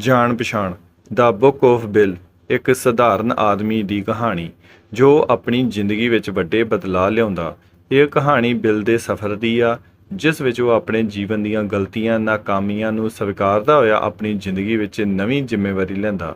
ਜਾਣ ਪਛਾਣ। ਦਾ book of bill ਇੱਕ ਸਧਾਰਨ ਆਦਮੀ ਦੀ ਕਹਾਣੀ, ਜੋ ਆਪਣੀ ਜ਼ਿੰਦਗੀ ਵਿੱਚ ਵੱਡੇ ਬਦਲਾਅ ਲਿਆਉਂਦਾ। ਇਹ ਕਹਾਣੀ ਬਿਲ ਦੇ ਸਫ਼ਰ ਦੀ ਆ, ਜਿਸ ਵਿੱਚ ਉਹ ਆਪਣੇ ਜੀਵਨ ਦੀਆਂ ਗਲਤੀਆਂ, ਨਾਕਾਮੀਆਂ ਨੂੰ ਸਵੀਕਾਰਦਾ ਹੋਇਆ ਆਪਣੀ ਜ਼ਿੰਦਗੀ ਵਿੱਚ ਨਵੀਂ ਜ਼ਿੰਮੇਵਾਰੀ ਲੈਂਦਾ।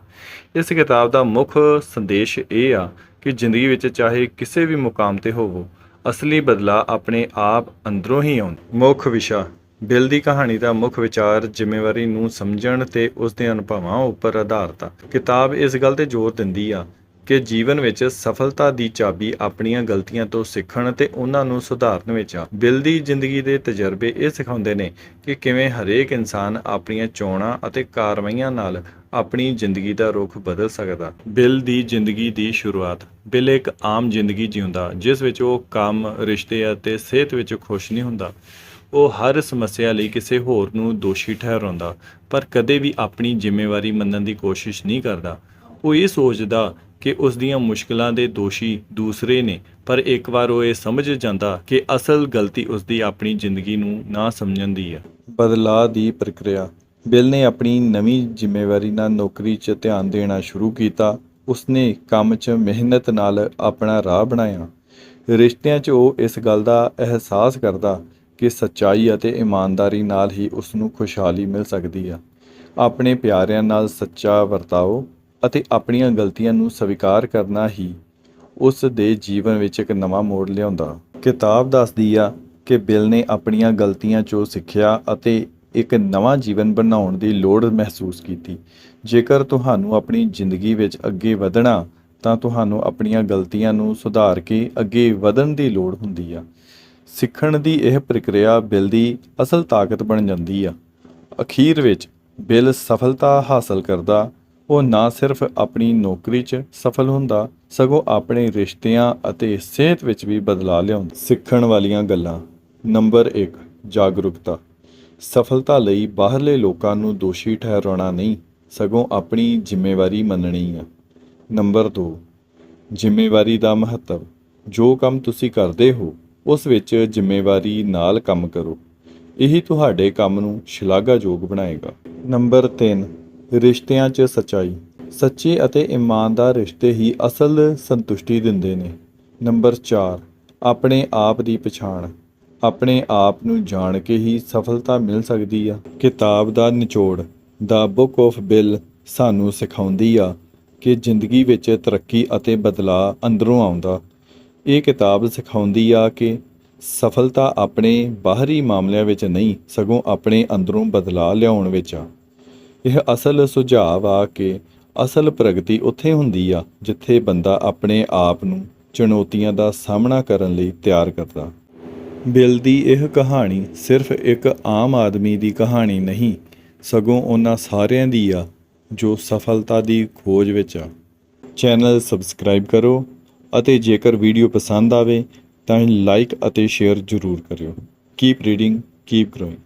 ਇਸ ਕਿਤਾਬ ਦਾ ਮੁੱਖ ਸੰਦੇਸ਼ ਇਹ ਆ ਕਿ ਜ਼ਿੰਦਗੀ ਵਿੱਚ ਚਾਹੇ ਕਿਸੇ ਵੀ ਮੁਕਾਮ ਤੇ ਹੋਵੋ, ਅਸਲੀ ਬਦਲਾਅ ਆਪਣੇ ਆਪ ਅੰਦਰੋਂ ਹੀ ਆਉਂਦਾ। ਮੁੱਖ ਵਿਸ਼ਾ ਬਿਲ ਦੀ ਕਹਾਣੀ ਦਾ ਮੁੱਖ ਵਿਚਾਰ ਜ਼ਿੰਮੇਵਾਰੀ ਨੂੰ ਸਮਝਣ ਤੇ ਉਸ ਦੇ ਅਨੁਭਵਾਂ ਉੱਪਰ ਆਧਾਰਿਤ ਆ। ਕਿਤਾਬ ਇਸ ਗੱਲ ਤੇ ਜ਼ੋਰ ਦਿੰਦੀ ਆ ਕਿ ਜੀਵਨ ਵਿੱਚ ਸਫਲਤਾ ਦੀ ਚਾਬੀ ਆਪਣੀਆਂ ਗਲਤੀਆਂ ਤੋਂ ਸਿੱਖਣ ਤੇ ਉਹਨਾਂ ਨੂੰ ਸੁਧਾਰਨ ਵਿੱਚ ਆ। ਬਿਲ ਦੀ ਜ਼ਿੰਦਗੀ ਦੇ ਤਜਰਬੇ ਇਹ ਸਿਖਾਉਂਦੇ ਨੇ ਕਿ ਕਿਵੇਂ ਹਰੇਕ ਇਨਸਾਨ ਆਪਣੀਆਂ ਚੋਣਾਂ ਅਤੇ ਕਾਰਵਾਈਆਂ ਨਾਲ ਆਪਣੀ ਜ਼ਿੰਦਗੀ ਦਾ ਰੁਖ ਬਦਲ ਸਕਦਾ। ਬਿਲ ਦੀ ਜ਼ਿੰਦਗੀ ਦੀ ਸ਼ੁਰੂਆਤ ਬਿਲ ਇੱਕ ਆਮ ਜ਼ਿੰਦਗੀ ਜਿਉਂਦਾ, ਜਿਸ ਵਿੱਚ ਉਹ ਕੰਮ, ਰਿਸ਼ਤੇ ਅਤੇ ਸਿਹਤ ਵਿੱਚ ਖੁਸ਼ ਨਹੀਂ ਹੁੰਦਾ। ਉਹ ਹਰ ਸਮੱਸਿਆ ਲਈ ਕਿਸੇ ਹੋਰ ਨੂੰ ਦੋਸ਼ੀ ਠਹਿਰਾਉਂਦਾ, ਪਰ ਕਦੇ ਵੀ ਆਪਣੀ ਜ਼ਿੰਮੇਵਾਰੀ ਮੰਨਣ ਦੀ ਕੋਸ਼ਿਸ਼ ਨਹੀਂ ਕਰਦਾ। ਉਹ ਇਹ ਸੋਚਦਾ ਕਿ ਉਸ ਦੀਆਂ ਮੁਸ਼ਕਲਾਂ ਦੇ ਦੋਸ਼ੀ ਦੂਸਰੇ ਨੇ, ਪਰ ਇੱਕ ਵਾਰ ਉਹ ਇਹ ਸਮਝ ਜਾਂਦਾ ਕਿ ਅਸਲ ਗਲਤੀ ਉਸ ਦੀ ਆਪਣੀ ਜ਼ਿੰਦਗੀ ਨੂੰ ਨਾ ਸਮਝਣ ਦੀ ਹੈ। ਬਦਲਾਅ ਦੀ ਪ੍ਰਕਿਰਿਆ। ਬਿਲ ਨੇ ਆਪਣੀ ਨਵੀਂ ਜ਼ਿੰਮੇਵਾਰੀ ਨਾਲ ਨੌਕਰੀ 'ਚ ਧਿਆਨ ਦੇਣਾ ਸ਼ੁਰੂ ਕੀਤਾ। ਉਸਨੇ ਕੰਮ 'ਚ ਮਿਹਨਤ ਨਾਲ ਆਪਣਾ ਰਾਹ ਬਣਾਇਆ। ਰਿਸ਼ਤਿਆਂ 'ਚ ਉਹ ਇਸ ਗੱਲ ਦਾ ਅਹਿਸਾਸ ਕਰਦਾ ਕਿ ਸੱਚਾਈ ਅਤੇ ਇਮਾਨਦਾਰੀ ਨਾਲ ਹੀ ਉਸ ਨੂੰ ਖੁਸ਼ਹਾਲੀ ਮਿਲ ਸਕਦੀ ਆ। ਆਪਣੇ ਪਿਆਰਿਆਂ ਨਾਲ ਸੱਚਾ ਵਰਤਾਓ ਅਤੇ ਆਪਣੀਆਂ ਗਲਤੀਆਂ ਨੂੰ ਸਵੀਕਾਰ ਕਰਨਾ ਹੀ ਉਸ ਦੇ ਜੀਵਨ ਵਿੱਚ ਇੱਕ ਨਵਾਂ ਮੋੜ ਲਿਆਉਂਦਾ। ਕਿਤਾਬ ਦੱਸਦੀ ਆ ਕਿ ਬਿਲ ਨੇ ਆਪਣੀਆਂ ਗਲਤੀਆਂ 'ਚੋਂ ਸਿੱਖਿਆ ਅਤੇ ਇੱਕ ਨਵਾਂ ਜੀਵਨ ਬਣਾਉਣ ਦੀ ਲੋੜ ਮਹਿਸੂਸ ਕੀਤੀ। ਜੇਕਰ ਤੁਹਾਨੂੰ ਆਪਣੀ ਜ਼ਿੰਦਗੀ ਵਿੱਚ ਅੱਗੇ ਵਧਣਾ, ਤਾਂ ਤੁਹਾਨੂੰ ਆਪਣੀਆਂ ਗਲਤੀਆਂ ਨੂੰ ਸੁਧਾਰ ਕੇ ਅੱਗੇ ਵਧਣ ਦੀ ਲੋੜ ਹੁੰਦੀ ਆ। ਸਿੱਖਣ ਦੀ ਇਹ ਪ੍ਰਕਿਰਿਆ ਬਿਲ ਦੀ ਅਸਲ ਤਾਕਤ ਬਣ ਜਾਂਦੀ ਆ। ਅਖੀਰ ਵਿੱਚ ਬਿਲ ਸਫਲਤਾ ਹਾਸਲ ਕਰਦਾ, ਉਹ ਨਾ ਸਿਰਫ ਆਪਣੀ ਨੌਕਰੀ 'ਚ ਸਫਲ ਹੁੰਦਾ, ਸਗੋਂ ਆਪਣੇ ਰਿਸ਼ਤਿਆਂ ਅਤੇ ਸਿਹਤ ਵਿੱਚ ਵੀ ਬਦਲਾਅ ਲਿਆਉਂਦਾ। ਸਿੱਖਣ ਵਾਲੀਆਂ ਗੱਲਾਂ। ਨੰਬਰ 1 ਜਾਗਰੂਕਤਾ। ਸਫਲਤਾ ਲਈ ਬਾਹਰਲੇ ਲੋਕਾਂ ਨੂੰ ਦੋਸ਼ੀ ਠਹਿਰਾਉਣਾ ਨਹੀਂ, ਸਗੋਂ ਆਪਣੀ ਜ਼ਿੰਮੇਵਾਰੀ ਮੰਨਣੀ ਆ। ਨੰਬਰ 2 ਜ਼ਿੰਮੇਵਾਰੀ ਦਾ ਮਹੱਤਵ। ਜੋ ਕੰਮ ਤੁਸੀਂ ਕਰਦੇ ਹੋ ਉਸ ਵਿੱਚ ਜ਼ਿੰਮੇਵਾਰੀ ਨਾਲ ਕੰਮ ਕਰੋ। ਇਹੀ ਤੁਹਾਡੇ ਕੰਮ ਨੂੰ ਸ਼ਲਾਘਾਯੋਗ ਬਣਾਏਗਾ। ਨੰਬਰ 3 ਰਿਸ਼ਤਿਆਂ 'ਚ ਸਚਾਈ। ਸੱਚੇ ਅਤੇ ਇਮਾਨਦਾਰ ਰਿਸ਼ਤੇ ਹੀ ਅਸਲ ਸੰਤੁਸ਼ਟੀ ਦਿੰਦੇ ਨੇ। ਨੰਬਰ 4 ਆਪਣੇ ਆਪ ਦੀ ਪਛਾਣ। ਆਪਣੇ ਆਪ ਨੂੰ ਜਾਣ ਕੇ ਹੀ ਸਫਲਤਾ ਮਿਲ ਸਕਦੀ ਆ। ਕਿਤਾਬ ਦਾ ਨਿਚੋੜ, ਦਾ ਬੁੱਕ ਆਫ ਬਿਲ ਸਾਨੂੰ ਸਿਖਾਉਂਦੀ ਆ ਕਿ ਜ਼ਿੰਦਗੀ ਵਿੱਚ ਤਰੱਕੀ ਅਤੇ ਬਦਲਾਅ ਅੰਦਰੋਂ ਆਉਂਦਾ ਇਹ ਕਿਤਾਬ ਸਿਖਾਉਂਦੀ ਆ ਕਿ ਸਫਲਤਾ ਆਪਣੇ ਬਾਹਰੀ ਮਾਮਲਿਆਂ ਵਿੱਚ ਨਹੀਂ, ਸਗੋਂ ਆਪਣੇ ਅੰਦਰੋਂ ਬਦਲਾਅ ਲਿਆਉਣ ਵਿੱਚ ਆ। ਇਹ ਅਸਲ ਸੁਝਾਅ ਆ ਕਿ ਅਸਲ ਪ੍ਰਗਤੀ ਉੱਥੇ ਹੁੰਦੀ ਆ ਜਿੱਥੇ ਬੰਦਾ ਆਪਣੇ ਆਪ ਨੂੰ ਚੁਣੌਤੀਆਂ ਦਾ ਸਾਹਮਣਾ ਕਰਨ ਲਈ ਤਿਆਰ ਕਰਦਾ। ਬਿਲ ਦੀ ਇਹ ਕਹਾਣੀ ਸਿਰਫ ਇੱਕ ਆਮ ਆਦਮੀ ਦੀ ਕਹਾਣੀ ਨਹੀਂ, ਸਗੋਂ ਉਹਨਾਂ ਸਾਰਿਆਂ ਦੀ ਆ ਜੋ ਸਫਲਤਾ ਦੀ ਖੋਜ ਵਿੱਚ ਆ। ਚੈਨਲ ਸਬਸਕ੍ਰਾਈਬ ਕਰੋ ਅਤੇ ਜੇਕਰ ਵੀਡੀਓ ਪਸੰਦ ਆਵੇ ਤਾਂ ਲਾਈਕ ਅਤੇ ਸ਼ੇਅਰ ਜ਼ਰੂਰ ਕਰਿਓ। Keep reading keep growing